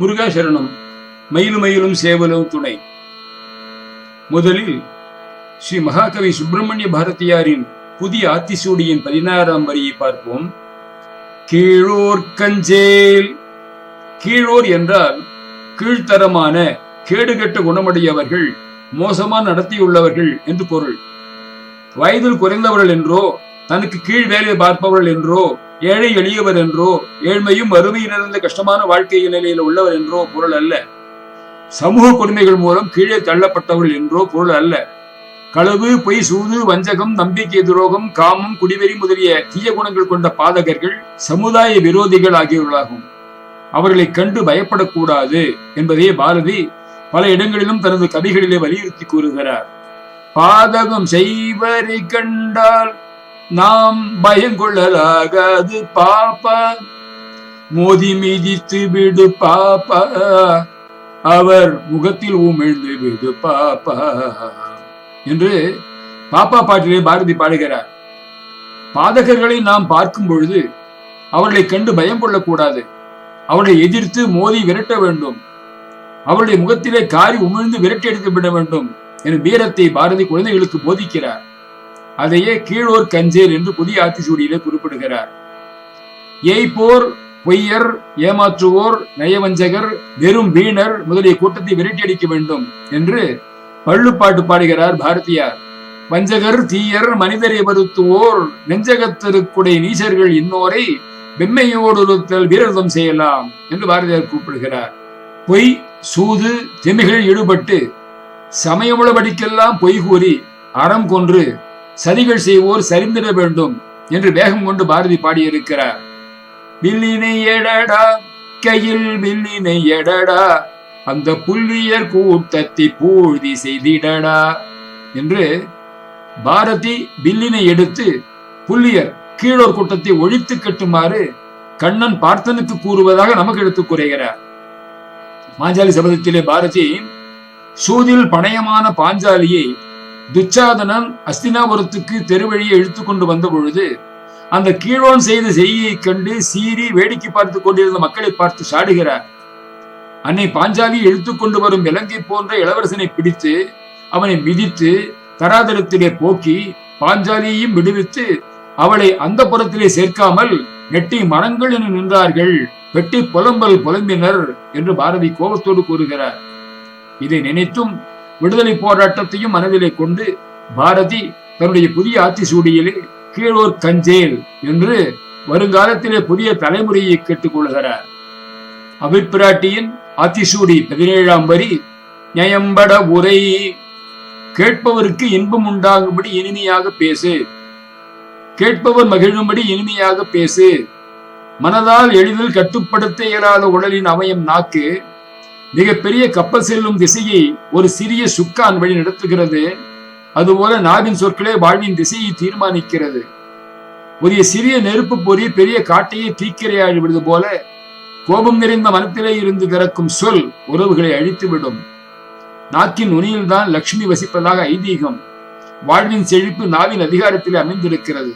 முருகா சரணம் மயிலும் மயிலும் சேவலும் துணை. முதலில் ஸ்ரீ மகாகவி சுப்பிரமணிய பாரதியாரின் புதிய ஆத்திசூடியின் பதினாறாம் வரியை பார்ப்போம். கீழோர் கஞ்சேல். கீழோர் என்றால் கீழ்த்தரமான கேடுகெட்ட குணமுடையவர்கள் மோசமான நடத்தியுள்ளவர்கள் என்று பொருள். வயதில் குறைந்தவர்கள் என்றோ தனக்கு கீழ் வேலை பார்ப்பவர்கள் என்றோ ஏழை எளியவர் என்றோ ஏழ்மையும் வறுமை கஷ்டமான வாழ்க்கை நிலையில் உள்ளவர் என்றோ பொருள் அல்ல. சமூக கொடுமைகள் மூலம் கீழே தள்ளப்பட்டவர்கள் என்றோ பொருள் அல்ல. களவு பொய் சூது வஞ்சகம் நம்பிக்கை துரோகம் காமம் குடிவெறி முதலிய தீய குணங்கள் கொண்ட பாதகர்கள் சமுதாய விரோதிகள் ஆகியவர்களாகும் அவர்களை கண்டு பயப்படக்கூடாது என்பதே பாரதி பல இடங்களிலும் தனது கவிகளிலே வலியுறுத்தி கூறுகிறார். பாதகம் செய்வரை கண்டால் நாம் பயங்கொள்ளலாகாது பாப்பா. மோதி மிதித்து விடு பாப்பா. அவர் முகத்தில் உமிழ்ந்து விடு பாப்பா. என்று பாப்பா பாட்டிலே பாரதி பாடுகிறார். பாதகர்களை நாம் பார்க்கும் பொழுது அவர்களை கண்டு பயம் கொள்ளக்கூடாது. அவர்களை எதிர்த்து மோதி விரட்ட வேண்டும். அவருடைய முகத்திலே காரி உமிழ்ந்து விரட்டி எடுத்து விட வேண்டும் என வீரத்தை பாரதி குழந்தைகளுக்கு போதிக்கிறார். அதையே கீழோர் கஞ்சேர் என்று புதிய ஆத்திசூடியிலே குறிப்பிடுகிறார். ஏய்ப்போர் பொய்யர் ஏமாற்றுவோர் நயவஞ்சகர் வெறும் வீணர் முதலிய கூட்டத்தை விரட்டி அடிக்க வேண்டும் என்று பள்ளுப்பாட்டு பாடுகிறார் பாரதியார். வஞ்சகர் தீயர் மனிதரை வருத்துவோர் நெஞ்சகத்திற்குடைய நீசர்கள் இன்னோரை வெம்மையோடுத்தல் வீரதம் வீரர்தம் செய்யலாம் என்று பாரதியார் கூப்பிடுகிறார். பொய் சூது திமிகள் ஈடுபட்டு சமயமுளபடிக்கெல்லாம் பொய் கூறி அறம் கொன்று சதிகள் செய்வோர் சரிந்திட வேண்டும் என்று வேகம் கொண்டு பாரதி பாடியிருக்கிறார். வில்லினை எடடா கையில் வில்லினை எடடா அந்த புள்ளியர் கூட்டத்தை பூழ்தி செய்திடடா என்று பாரதி வில்லினை எடுத்து புள்ளியர் கீழோர் கூட்டத்தை ஒழித்து கட்டுமாறு கண்ணன் பார்த்தனுக்கு கூறுவதாக நமக்கு எடுத்துக் கூறுகிறார். மாஞ்சாலி சபதத்திலே பாரதி சூதில் பணயமான பாஞ்சாலியை துச்சாதனன் அஸ்தினாபுரத்துக்கு தெருவழியை இழுத்து கொண்டு வந்த பொழுது அந்த கீழோன் செய்த செய்தியை கண்டு சீறி வேடிக்கை பார்த்து கொண்டிருந்த மக்களை பார்த்து சாடுகிறார். அன்னை பாஞ்சாலி இழுத்து கொண்டு வரும் இலங்கை போன்ற இளவரசனை பிடித்து அவனை மிதித்து தராதரத்திலே போக்கி பாஞ்சாலியையும் விடுவித்து அவளை அந்த புறத்திலே சேர்க்காமல் நெட்டி மரங்கள் என நின்றார்கள். வெட்டி புலம்பல் புலம்பினர் என்று பாரதி கோபத்தோடு கூறுகிறார். இதை நினைத்தும் விடுதலை போராட்டத்தையும் மனதிலே கொண்டு பாரதி தன்னுடைய புதிய ஆத்திசூடியிலே கீழோர் கஞ்சேல் என்று வருங்காலத்திலே புதிய தலைமுறையை கேட்டுக்கொள்கிறார் அபிப்பிராட்டியின் ஆத்திசூடி பதினேழாம் வரி நியம்பட உரை. கேட்பவருக்கு இன்பம் உண்டாகும்படி இனிமையாக பேசு. கேட்பவர் மகிழும்படி இனிமையாக பேசு. மனதால் எளிதில் கட்டுப்படுத்த இயலாத உடலின் அவயம் நாக்கு. மிகப்பெரிய கப்பல் செல்லும் திசையை ஒரு சிறிய சுக்கான் வழி நடத்துகிறது. அதுபோல நாவின் சொற்களே வாழ்வின் திசையை தீர்மானிக்கிறது. ஒரு சிறிய நெருப்பு பொறி பெரிய காட்டையே தீக்கிரையாடி அழிவிடுவது போல கோபம் நிறைந்த மனத்திலே இருந்து பிறக்கும் சொல் உறவுகளை அழித்துவிடும். நாக்கின் நுனியில் தான் லட்சுமி வசிப்பதாக ஐதீகம். வாழ்வின் செழிப்பு நாவின் அதிகாரத்தில் அமைந்திருக்கிறது.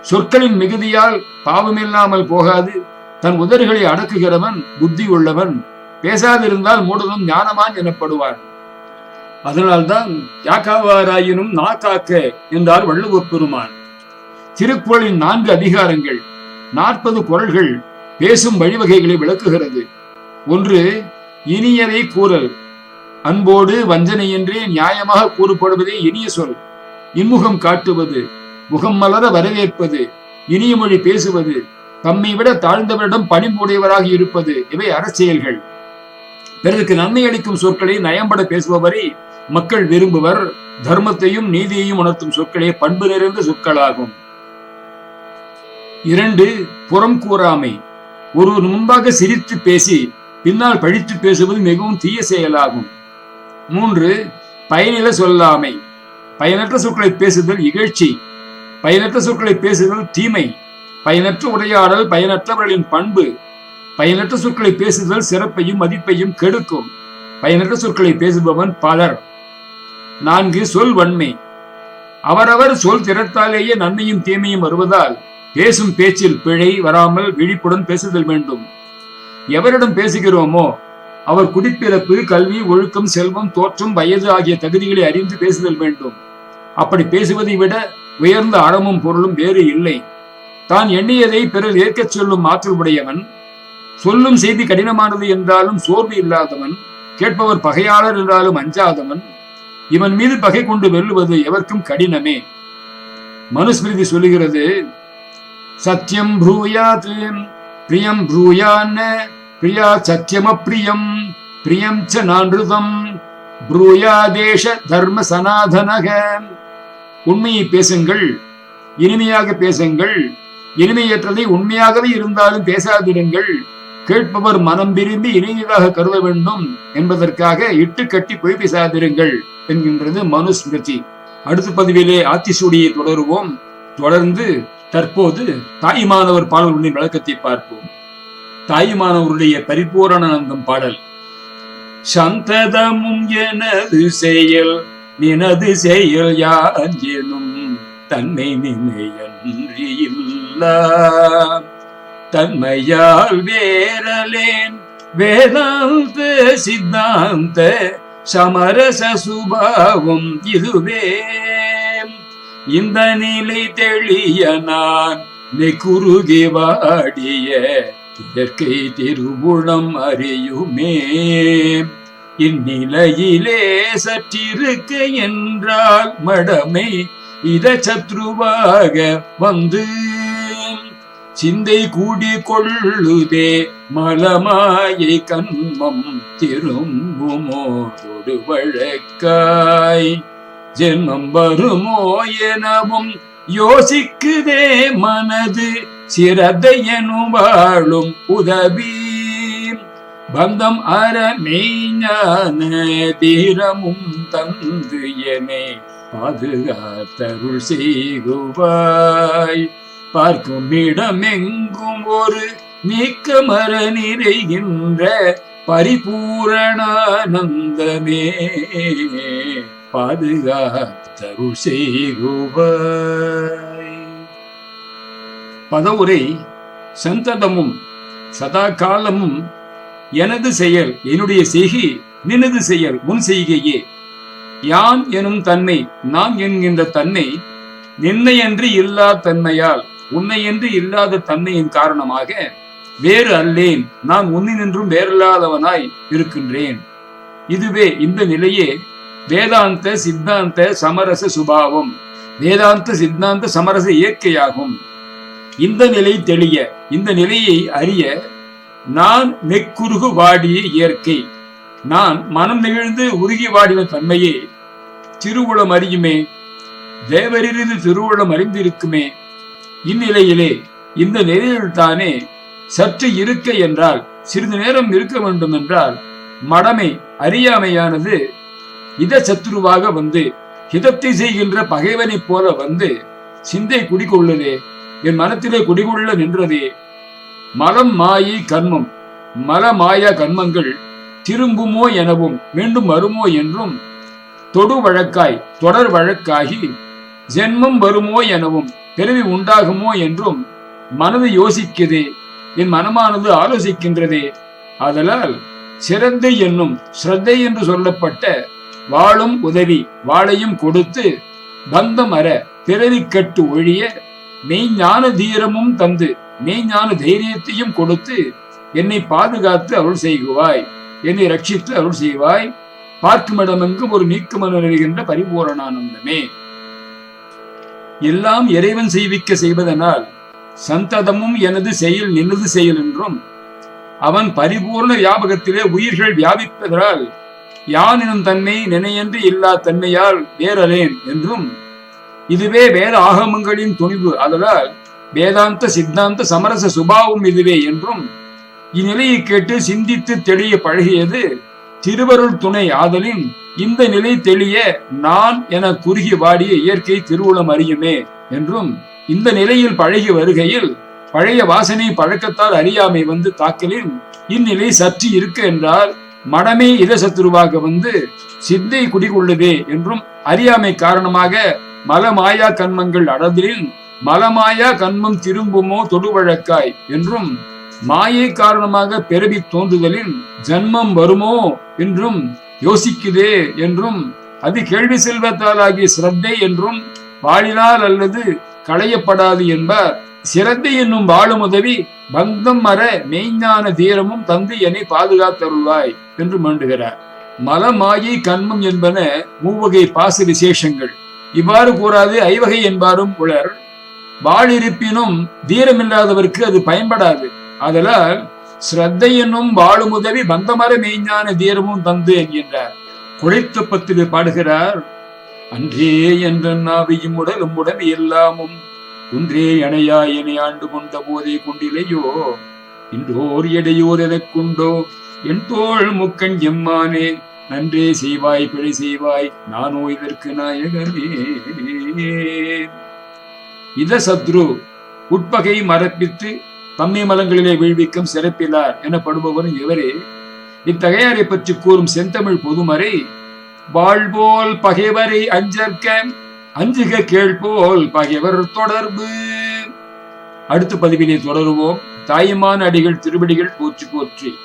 சொற்களின் மிகுதியால் பாவமில்லாமல் போகாது. தன் உதறுகளை அடக்குகிறவன் புத்தி உள்ளவன் பேசாதிருந்தால் மூடனும் ஞானமான் எனப்படுவார் அதனால்தான் யாக்காவாராயினும் நாக்காக்க என்றார் வள்ளுவர் பெருமான். திருக்குறளின் நான்கு அதிகாரங்கள் நாற்பது குரல்கள் பேசும் வழிவகைகளை விளக்குகிறது. ஒன்று இனியதை கூறல். அன்போடு வஞ்சனையின்றி நியாயமாக கூறப்படுவதே இனிய சொல். இன்முகம் காட்டுவது முகம் மலர வரவேற்பது இனிய மொழி பேசுவது தம்மை விட தாழ்ந்தவரிடம் பணிமுடையவராக இருப்பது இவை அரசியல்கள் பிறருக்கு நன்மை அளிக்கும் சொற்களை நயம்பட பேசுபவரை மக்கள் விரும்புவர். தர்மத்தையும் நீதியையும் உணர்த்தும் சொற்களே பண்பு நிறைந்த சொற்களாகும். இரண்டு புறம் கூறாமை. ஒருவர் முன்பாக சிரித்து பேசி பின்னால் பழித்து பேசுவது மிகவும் தீய செயலாகும். மூன்று பயனில சொல்லாமை. பயனற்ற சொற்களை பேசுதல் இகழ்ச்சி. பயனற்ற சொற்களை பேசுதல் தீமை. பயனற்ற உரையாடல் பயனற்றவர்களின் பண்பு. பயனற்ற சொற்களை பேசுதல் சிறப்பையும் மதிப்பையும் கெடுக்கும். பயனற்ற சொற்களை பேசுபவன் பலர். நான்கு சொல் வன்மை. அவரவர் சொல் திறத்தாலேயே நன்மையும் தீமையும் வருவதால் பேசும் பேச்சில் பிழை வராமல் விழிப்புடன் பேசுதல் வேண்டும். எவரிடம் பேசுகிறோமோ அவர் குடிப்பிறப்பு கல்வி ஒழுக்கம் செல்வம் தோற்றம் வயது ஆகிய தகுதிகளை அறிந்து பேசுதல் வேண்டும். அப்படி பேசுவதை விட உயர்ந்த அறமும் பொருளும் வேறு இல்லை. தான் எண்ணியதை பிறர் ஏற்கச் சொல்லும் ஆற்றல் உடையவன் சொல்லும் செய்தி கடினமானது என்றாலும் சோர்வு இல்லாதவன் கேட்பவர் பகையாளர் என்றாலும் அஞ்சாதவன் இவன் மீது பகை கொண்டு வெல்லுவது எவர்க்கும் கடினமே. மனுஸ்மிருதி சொல்லுகிறது சத்தியம் ப்ரூயாத் பிரியம் ப்ரூயான் பிரியா சத்தியமப்பிரியம் பிரியம் ச நான்ருதம் ப்ரூயாதேஷ தர்ம சனாதனக. உண்மையை பேசுங்கள் இனிமையாக பேசுங்கள் இனிமையற்றதை உண்மையாகவே இருந்தாலும் பேசாதிருங்கள். கேட்பவர் மனம் விரும்பி இணைந்ததாக கருத வேண்டும் என்பதற்காக இட்டு கட்டி பொய் சாதிருங்கள் என்கின்றது மனுஸ்மிருதி அடுத்த பதிவிலே ஆத்திசூடியை தொடருவோம். தொடர்ந்து தற்போது தாய்மானவர் பாடல்களின் விளக்கத்தை பார்ப்போம். தாய்மானவருடைய பரிபூரணானந்தம் பாடல். சந்ததமும் எனது செயல் நினது செயல் யான் எனும் தன்னை நினையன்றி இல்லா. தன்மையால் வேரலேன் வேதாந்த சித்தாந்த சமரச சுபாவம் இதுவே. இந்த நிலை தெளிய நான் நெக்குருகி வாடிய இயற்கை திருவுளம் அறியுமே. இந்நிலையிலே சற்றிருக்க என்றால் மடமை இத சத்ருவாக வந்து சிந்தை கூடி கொள்ளுதே மலமாயை கண்மம் திரும்புமோதொடு வழக்காய். ஜென்மம் வருமோ எனவும் யோசிக்குதே மனது சிரதையனும் வாழும் உதவி. பந்தம் அற மெய்ஞான தீரமும் தந்து என பாதுகாத்தருள் செய்குவாய் பார்க்கும் இடம் எங்கும் ஒரு நீக்கமர நிறைகின்ற பரிபூரணானந்தமே பாதுகாத்தரு செய்குவாய். பதவுரை சந்ததமும் சதா காலமும் எனது செயல் என்னுடைய செய்கை நினது செயல் உன் செய்கையே. யான் எனும் தன்மை நான் என்கின்ற தன்னை நின்னையன்றி இல்லா தன்மையால் உன்னையன்றி இல்லாத தன்மையின் காரணமாக வேறு அல்லேன். நான் உன்னினின்றும் வேறில்லாதவனாய் இருக்கின்றேன். இதுவே இந்த நிலையே வேதாந்த சித்தாந்த சமரச சுபாவம். வேதாந்த சித்தாந்த சமரச இயற்கையாகும். இந்த நிலை தெளிய இந்த நிலையை அறிய நான் நெக்குருகு வாடிய இயற்கை. நான் மனம் நெகிழ்ந்து உருகி வாடின தன்மையே. திருவுளம் அறியுமே. தேவரிலிருந்து திருவுளம் அறிந்திருக்குமே. இந்நிலையிலே இந்த நிலையில் தானே சற்று இருக்க என்றால் சிறிது நேரம் இருக்க வேண்டும் என்றால் மடமை அறியாமையானது இத சத்துருவாக வந்து ஹிதத்தை செய்கின்ற பகைவனைப் போல வந்து சிந்தை குடிகொள்ளுதே என் மனத்திலே குடிகொள்ள நின்றதே. மலம் மாயி கர்மம் மல மாயா கர்மங்கள் திரும்புமோ எனவும் மீண்டும் வருமோ என்றும் தொடு வழக்காய் தொடர் வழக்காகி ஜென்மம் வருமோ எனவும் பிறவி உண்டாகுமோ என்றும் மனது யோசிக்குதே என் மனமானது ஆலோசிக்கின்றதே. ஆதலால் சிறந்து என்னும் ஸ்ரத்தை என்று சொல்லப்பட்ட வாழும் உதவி வாளையும் கொடுத்து பந்தம் அற பிறவி கட்டு ஒழிய மெய்ஞான தீரமும் தந்து மெய்ஞான தைரியத்தையும் கொடுத்து என்னை பாதுகாத்து அருள் செய்குவாய். என்னை ரட்சித்து அருள் செய்வாய். பார்க்குமிடமெங்கும் ஒரு நீக்குமன நிறைகின்ற பரிபூரணானந்தமே. எல்லாம் இறைவன் செய்விக்க செய்வதனால் சந்ததமும் எனது செயல் நினது செயல் என்றும் அவன் பரிபூர்ண வியாபகத்திலே உயிர்கள் வியாபிப்பதால் யானினும் தன்மை நினையன்று இல்லா தன்மையால் வேறலேன் என்றும் இதுவே வேத ஆகமங்களின் துணிவு அதனால் வேதாந்த சித்தாந்த சமரச சுபாவம் இதுவே என்றும் இந்நிலையை கேட்டு சிந்தித்து தெளிய பழகியது திருவருள் துணை ஆதலின் இந்த நிலை தெளிய நான் என குறுகி வாடிய இயற்கை திருவுளம் அறியுமே என்றும் இந்த நிலையில் பழகி வருகையில் பழைய வாசனை பழக்கத்தால் அறியாமை வந்து தாக்கலின் இந்நிலை சற்று இருக்க என்றால் மடமே இதசத்துருவாக வந்து சித்தை குடிகொள்ளுதே என்றும் அறியாமை காரணமாக மலமாயா கண்மங்கள் அடதிலில் மலமாயா கண்மம் திரும்புமோ தொடுவழக்காய் என்றும் மாயை காரணமாக பிறவி தோன்றுதலின் ஜன்மம் வருமோ என்றும் யோசிக்குதே என்றும் அது கேள்வி செல்வத்தாலாகிய சிரத்தை என்றும் வாழினால் அல்லது களையப்படாது என்பார். சிரத்தை என்னும் வாழும் உதவி பந்தம் மர மெய்ஞான தீரமும் தந்து என்னை பாதுகாத்தருள்வாய் என்று மண்டுகிறார். மலமாயை கண்மம் என்பன மூவகை பாச விசேஷங்கள். இவ்வாறு கூறாது ஐவகை என்பாரும் உளர் வாழிருப்பினும் தீரமில்லாதவருக்கு அது பயன்படாது. அதலால் ஸ்ரத்தை என்னும் வாழும் உதவி பந்தமர மெய்ஞான தீரமும் தந்து என்கின்றார். குழைத்த பத்திரி பாடுகிறார் அன்றே என்ற நாவியும் உடலும் உடம்பு எல்லாமும் குன்றே அணையா என ஆண்டு கொண்ட போதே கொண்டிலையோ? இன்றோர் எடையோர் எனக்குண்டோ என் தோல் முக்கண் எம்மானே நன்றே செய்வாய் பிழை செய்வாய் நானோ இதற்கு நாயகமே இத சத்ரு உட்பகை மரப்பித்து தம்மை மலங்களிலே வீழ்விக்கும் சிறப்பிலார் எனப்படுபவரும் இவரே இத்தகையாரை பற்றி கூறும் செந்தமிழ் பொதுமறை வாழ்போல் பகைவரை அஞ்சற்க அஞ்சுக கேள்போல் பகைவர் தொடர்பு. அடுத்த பதிவிலே தொடருவோம். தாயுமான அடிகள் திருவடிகள் போற்றி போற்றி.